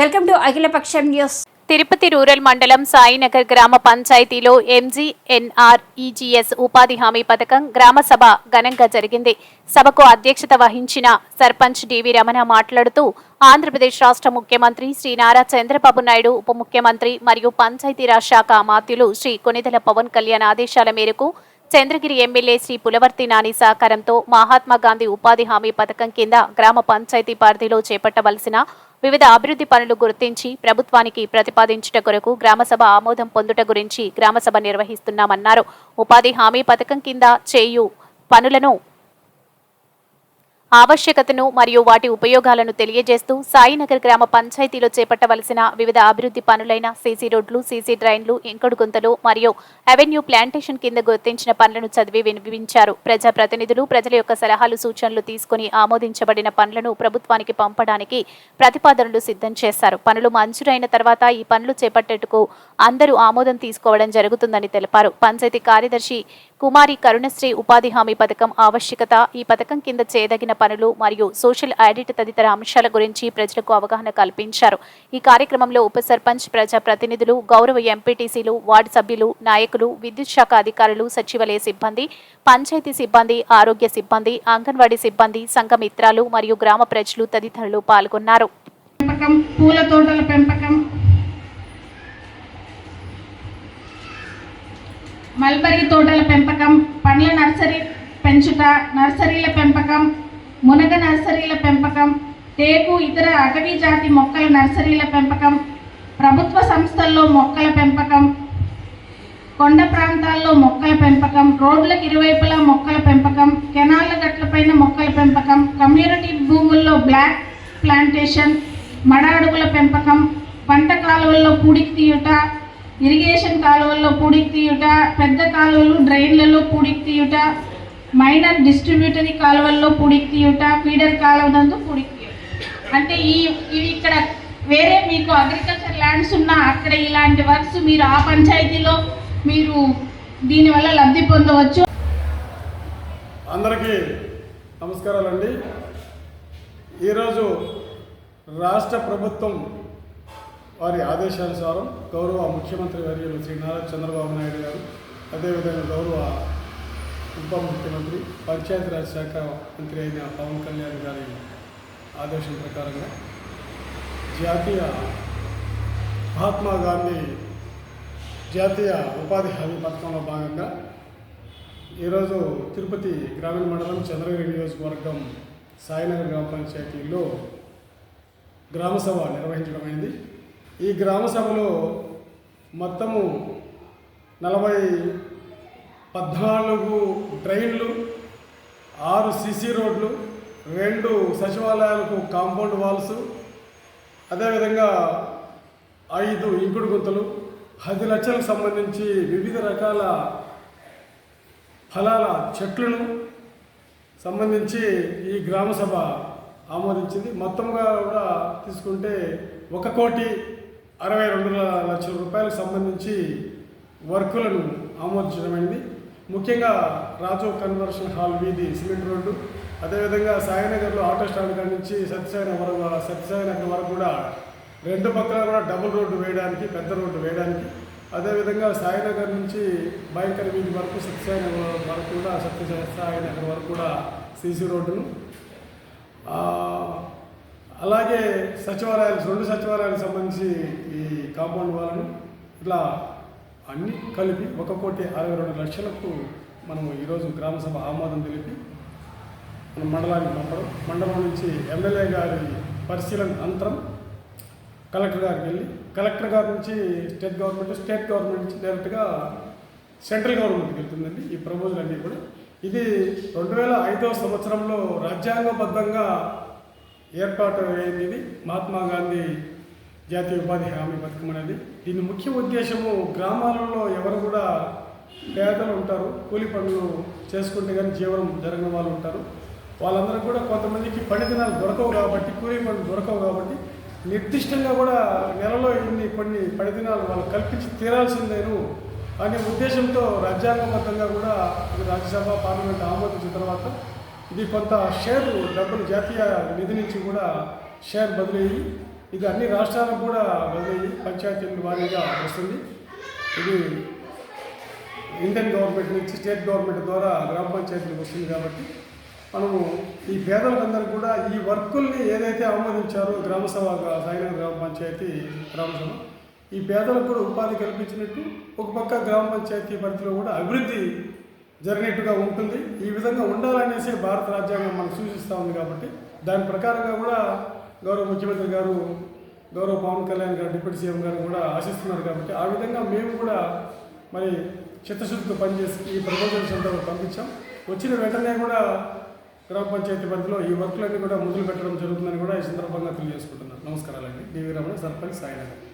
Welcome to Akhilapaksham news. Tirupati rural మండలం సాయినగర్ గ్రామ పంచాయతీలో ఎంజీఎన్ఆర్ఈజీఎస్ ఉపాధి హామీ పథకం గ్రామ సభ ఘనంగా జరిగింది. సభకు అధ్యక్షత వహించిన సర్పంచ్ డివి రమణ మాట్లాడుతూ ఆంధ్రప్రదేశ్ రాష్ట్ర ముఖ్యమంత్రి శ్రీ నారా చంద్రబాబు నాయుడు ఉప ముఖ్యమంత్రి మరియు పంచాయతీరాజ్ శాఖ మాత్యులు శ్రీ కొనిదెల పవన్ కళ్యాణ్ ఆదేశాల మేరకు చంద్రగిరి ఎమ్మెల్యే శ్రీ పులవర్తి నాని సహకారంతో మహాత్మా గాంధీ ఉపాధి హామీ పథకం కింద గ్రామ పంచాయతీ పరిధిలో చేపట్టవలసిన వివిధ అభివృద్ధి పనులు గుర్తించి ప్రభుత్వానికి ప్రతిపాదించుట కొరకు గ్రామసభ ఆమోదం పొందుట గురించి గ్రామసభ నిర్వహిస్తున్నామన్నారు. ఉపాధి హామీ పథకం కింద చేయు పనులను ఆవశ్యకతను మరియు వాటి ఉపయోగాలను తెలియజేస్తూ సాయినగర్ గ్రామ పంచాయతీలో చేపట్టవలసిన వివిధ అభివృద్ధి పనులైన సీసీ రోడ్లు సీసీ డ్రైన్లు ఇంకుడు గుంతలు మరియు అవెన్యూ ప్లాంటేషన్ కింద గుర్తించిన పనులను చదివి వినిపించారు. ప్రజాప్రతినిధులు ప్రజల యొక్క సలహాలు సూచనలు తీసుకుని ఆమోదించబడిన పనులను ప్రభుత్వానికి పంపడానికి ప్రతిపాదనలు సిద్ధం చేశారు. పనులు మంజూరైన తర్వాత ఈ పనులు చేపట్టేందుకు అందరూ ఆమోదం తీసుకోవడం జరుగుతుందని తెలిపారు. పంచాయతీ కార్యదర్శి కుమారి కరుణశ్రీ ఉపాధి హామీ పథకం ఆవశ్యకత ఈ పథకం కింద చేయదగిన పనులు మరియు సోషల్ ఆడిట్ తదితర అంశాల గురించి ప్రజలకు అవగాహన కల్పించారు. ఈ కార్యక్రమంలో ఉప సర్పంచ్ ప్రజా ప్రతినిధులు గౌరవ ఎంపీటీసీలు వార్డు సభ్యులు నాయకులు విద్యుత్ శాఖ అధికారులు సచివాలయ సిబ్బంది పంచాయతీ సిబ్బంది ఆరోగ్య సిబ్బంది అంగన్వాడీ సిబ్బంది సంఘ మిత్రాలు మరియు గ్రామ ప్రజలు తదితరులు పాల్గొన్నారు. పెంపకం పూల తోటల పెంపకం మల్బరీ తోటల పెంపకం పండ్ల నర్సరీ పెంచుట నర్సరీల పెంపకం మునగ నర్సరీల పెంపకం టేకు ఇతర అటవీ జాతి మొక్కల నర్సరీల పెంపకం ప్రభుత్వ సంస్థల్లో మొక్కల పెంపకం కొండ ప్రాంతాల్లో మొక్కల పెంపకం రోడ్లకు ఇరువైపులా మొక్కల పెంపకం కెనాళ్ళ గట్లపైన మొక్కల పెంపకం కమ్యూనిటీ భూముల్లో బ్లాక్ ప్లాంటేషన్ మడ అడుగుల పెంపకం పంట కాలువల్లో పూడికి తీయుట ఇరిగేషన్ కాలువల్లో పూడికి తీయుట పెద్ద కాలువలు డ్రైన్లలో పూడికి తీయుట మైనర్ డిస్ట్రిబ్యూటరీ కాలువల్లో పూడికి తీయుట ఫీడర్ కాలువ నందు పూడికి తీయుట. అంటే ఈ ఇవి ఇక్కడ వేరే మీకు అగ్రికల్చర్ ల్యాండ్స్ ఉన్నా అక్కడ ఇలాంటి వర్క్స్ మీరు ఆ పంచాయతీలో మీరు దీనివల్ల లబ్ధి పొందవచ్చు. అందరికీ నమస్కారాలండి. ఈరోజు రాష్ట్ర ప్రభుత్వం వారి ఆదేశానుసారం గౌరవ ముఖ్యమంత్రి వర్యులు శ్రీ నారా చంద్రబాబు నాయుడు గారు అదేవిధంగా గౌరవ ఉప ముఖ్యమంత్రి పంచాయతీరాజ్ శాఖ మంత్రి అయిన పవన్ కళ్యాణ్ గారి ఆదేశం ప్రకారంగా జాతీయ మహాత్మా గాంధీ జాతీయ ఉపాధి హామీ పథకంలో భాగంగా ఈరోజు తిరుపతి గ్రామీణ మండలం చంద్రగిరి నియోజకవర్గం సాయినగర్ గ్రామ పంచాయతీలో గ్రామసభ నిర్వహించడం అయింది. ఈ గ్రామ సభలో మొత్తము నలభై పద్నాలుగు ట్రైన్లు ఆరు సిసి రోడ్లు రెండు సచివాలయాలకు కాంపౌండ్ వాల్స్ అదేవిధంగా ఐదు ఇంకుడు గుంతలు పది లక్షలకు సంబంధించి వివిధ రకాల ఫలాల చెట్లను సంబంధించి ఈ గ్రామసభ ఆమోదించింది. మొత్తంగా కూడా తీసుకుంటే ఒక కోటి అరవై రెండు లక్షల రూపాయలకు సంబంధించి వర్కులను ఆమోదించడమైంది. ముఖ్యంగా రాజు కన్వర్షన్ హాల్ వీధి సిమెంట్ రోడ్డు అదేవిధంగా సాయినగర్లో ఆటో స్టాండ్ కాడి నుంచి సత్యసాయినగర్ వరకు సత్యసాయినగర్ వరకు కూడా రెండు పక్కల కూడా డబుల్ రోడ్డు వేయడానికి పెద్ద రోడ్డు వేయడానికి అదేవిధంగా సాయినగర్ నుంచి భయంకర వీధి వరకు సత్యసాయినగర్ వరకు కూడా సత్యసాయినగర్ వరకు కూడా సీసీ రోడ్డును అలాగే సచివాలయాలు రెండు సచివాలయాలకు సంబంధించి ఈ కాంపౌండ్ వాళ్ళను ఇట్లా అన్నీ కలిపి ఒక కోటి అరవై రెండు లక్షలకు మనము ఈరోజు గ్రామ సభ ఆమోదం తెలిపి మన మండలానికి పంపడం. మండలం నుంచి ఎమ్మెల్యే గారి పరిశీలన అనంతరం కలెక్టర్ గారికి వెళ్ళి కలెక్టర్ గారి నుంచి స్టేట్ గవర్నమెంట్ స్టేట్ గవర్నమెంట్ నుంచి డైరెక్ట్గా సెంట్రల్ గవర్నమెంట్కి వెళ్తుందండి ఈ ప్రపోజల్ అన్నీ కూడా. ఇది రెండు వేల ఐదవ సంవత్సరంలో రాజ్యాంగబద్ధంగా ఏర్పాటు అయింది మహాత్మా గాంధీ జాతీయ ఉపాధి హామీ పథకం అనేది. దీని ముఖ్య ఉద్దేశము గ్రామాలలో ఎవరు కూడా పేదలు ఉంటారు కూలి పనులు చేసుకుంటే కానీ జీవనం జరగని వాళ్ళు ఉంటారు. వాళ్ళందరూ కూడా కొంతమందికి పని దినాలు దొరకవు కాబట్టి కూలి పనులు దొరకవు కాబట్టి నిర్దిష్టంగా కూడా నెలలో ఇన్ని కొన్ని పని దినాలు వాళ్ళు కల్పించి తీరాల్సిందేను అనే ఉద్దేశంతో రాజ్యాంగబద్ధంగా కూడా రాజ్యసభ పార్లమెంట్ ఆమోదించిన తర్వాత ఇది కొంత షేర్ డబ్బులు జాతీయ నిధి నుంచి కూడా షేర్ బదిలీ ఇది అన్ని రాష్ట్రాలకు కూడా బదిలీ పంచాయతీల వారీగా వస్తుంది. ఇది ఇండియన్ గవర్నమెంట్ నుంచి స్టేట్ గవర్నమెంట్ ద్వారా గ్రామ పంచాయతీలకు వస్తుంది కాబట్టి మనము ఈ పేదలందరికీ కూడా ఈ వర్కుల్ని ఏదైతే ఆమోదించారో గ్రామసభ సభ గ్రామ పంచాయతీ గ్రామసభ ఈ పేదలకు కూడా ఉపాధి కల్పించినట్టు ఒక పక్క గ్రామ పంచాయతీ పరిధిలో కూడా అభివృద్ధి జరిగినట్టుగా ఉంటుంది. ఈ విధంగా ఉండాలనేసి భారత రాజ్యాంగం మనకు సూచిస్తూ ఉంది కాబట్టి దాని ప్రకారంగా కూడా గౌరవ ముఖ్యమంత్రి గారు గౌరవ పవన్ కళ్యాణ్ గారు డిప్యూటీ సీఎం గారు కూడా ఆశిస్తున్నారు కాబట్టి ఆ విధంగా మేము కూడా మరి చిత్తశుద్ధితో పనిచేసి ఈ ప్రపోజల్స్ అంతా పంపించాం. వచ్చిన వెంటనే కూడా గ్రామ పంచాయతీ పరిధిలో ఈ వర్క్లన్నీ కూడా మొదలు పెట్టడం జరుగుతుందని కూడా ఈ సందర్భంగా తెలియజేసుకుంటున్నాను. నమస్కారాలండి. డివి రమణ సర్పంచ్ సాయినగర్